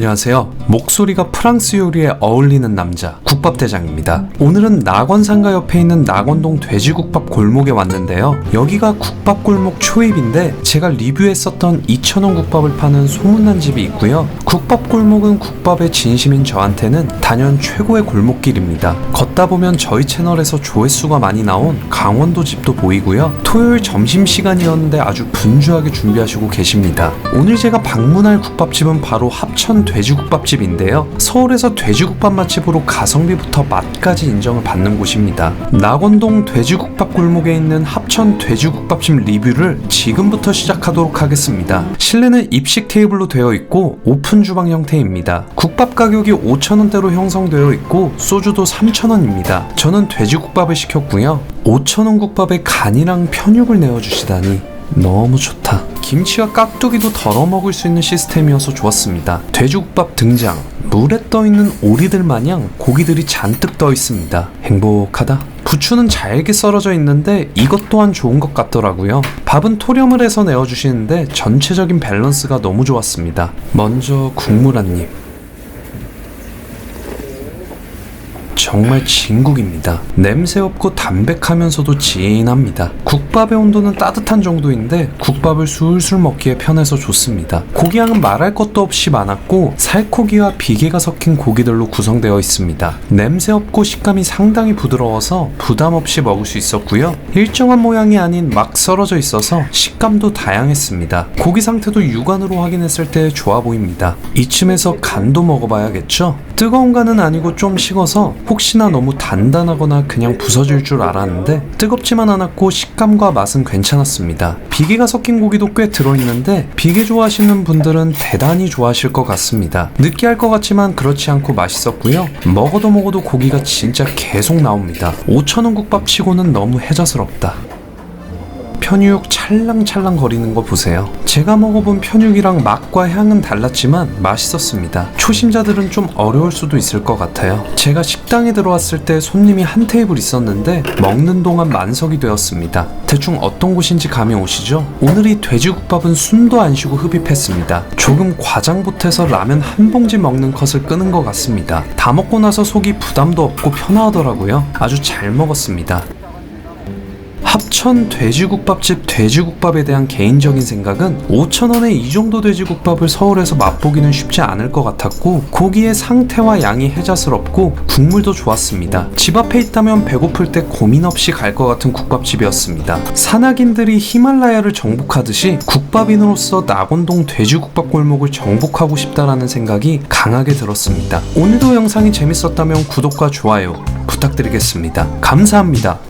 안녕하세요. 목소리가 프랑스 요리에 어울리는 남자 국밥대장입니다. 오늘은 낙원상가 옆에 있는 낙원동 돼지국밥 골목에 왔는데요. 여기가 국밥 골목 초입인데 제가 리뷰했었던 2,000원 국밥을 파는 소문난 집이 있고요. 국밥 골목은 국밥의 진심인 저한테는 단연 최고의 골목길입니다. 걷다 보면 저희 채널에서 조회수가 많이 나온 강원도 집도 보이고요. 토요일 점심 시간이었는데 아주 분주하게 준비하시고 계십니다. 오늘 제가 방문할 국밥집은 바로 합천 돼지국밥집인데요. 서울에서 돼지국밥 맛집으로 가성비부터 맛까지 인정을 받는 곳입니다. 낙원동 돼지국밥 골목에 있는 합천 돼지국밥집 리뷰를 지금부터 시작하도록 하겠습니다. 실내는 입식 테이블로 되어 있고 오픈 주방 형태입니다. 국밥 가격이 5,000원대로 형성되어 있고 소주도 3,000원입니다. 저는 돼지국밥을 시켰고요. 5,000원 국밥에 간이랑 편육을 내어주시다니 너무 좋다. 김치와 깍두기도 덜어 먹을 수 있는 시스템이어서 좋았습니다. 돼지국밥 등장. 물에 떠 있는 오리들 마냥 고기들이 잔뜩 떠 있습니다. 행복하다. 부추는 잘게 썰어져 있는데 이것 또한 좋은 것 같더라고요. 밥은 토렴을 해서 내어주시는데 전체적인 밸런스가 너무 좋았습니다. 먼저 국물 한 입. 정말 진국입니다. 냄새 없고 담백하면서도 진합니다. 국밥의 온도는 따뜻한 정도인데 국밥을 술술 먹기에 편해서 좋습니다. 고기향은 말할 것도 없이 많았고 살코기와 비계가 섞인 고기들로 구성되어 있습니다. 냄새 없고 식감이 상당히 부드러워서 부담 없이 먹을 수 있었고요. 일정한 모양이 아닌 막 썰어져 있어서 식감도 다양했습니다. 고기 상태도 육안으로 확인했을 때 좋아 보입니다. 이쯤에서 간도 먹어봐야겠죠? 뜨거운 간은 아니고 좀 식어서 혹시나 너무 단단하거나 그냥 부서질 줄 알았는데 뜨겁지만 않았고 식감과 맛은 괜찮았습니다. 비계가 섞인 고기도 꽤 들어있는데 비계 좋아하시는 분들은 대단히 좋아하실 것 같습니다. 느끼할 것 같지만 그렇지 않고 맛있었고요. 먹어도 먹어도 고기가 진짜 계속 나옵니다. 5천원 국밥 치고는 너무 해자스럽다. 편육 찰랑찰랑 거리는 거 보세요. 제가 먹어본 편육이랑 맛과 향은 달랐지만 맛있었습니다. 초심자들은 좀 어려울 수도 있을 것 같아요. 제가 식당에 들어왔을 때 손님이 한 테이블 있었는데 먹는 동안 만석이 되었습니다. 대충 어떤 곳인지 감이 오시죠? 오늘 이 돼지국밥은 숨도 안 쉬고 흡입했습니다. 조금 과장 보태서 라면 한 봉지 먹는 컷을 끄는 것 같습니다. 다 먹고 나서 속이 부담도 없고 편하더라고요. 아주 잘 먹었습니다. 합천 돼지국밥집 돼지국밥에 대한 개인적인 생각은 5천원에 이 정도 돼지국밥을 서울에서 맛보기는 쉽지 않을 것 같았고 고기의 상태와 양이 해자스럽고 국물도 좋았습니다. 집 앞에 있다면 배고플 때 고민 없이 갈 것 같은 국밥집이었습니다. 산악인들이 히말라야를 정복하듯이 국밥인으로서 낙원동 돼지국밥 골목을 정복하고 싶다라는 생각이 강하게 들었습니다. 오늘도 영상이 재밌었다면 구독과 좋아요 부탁드리겠습니다. 감사합니다.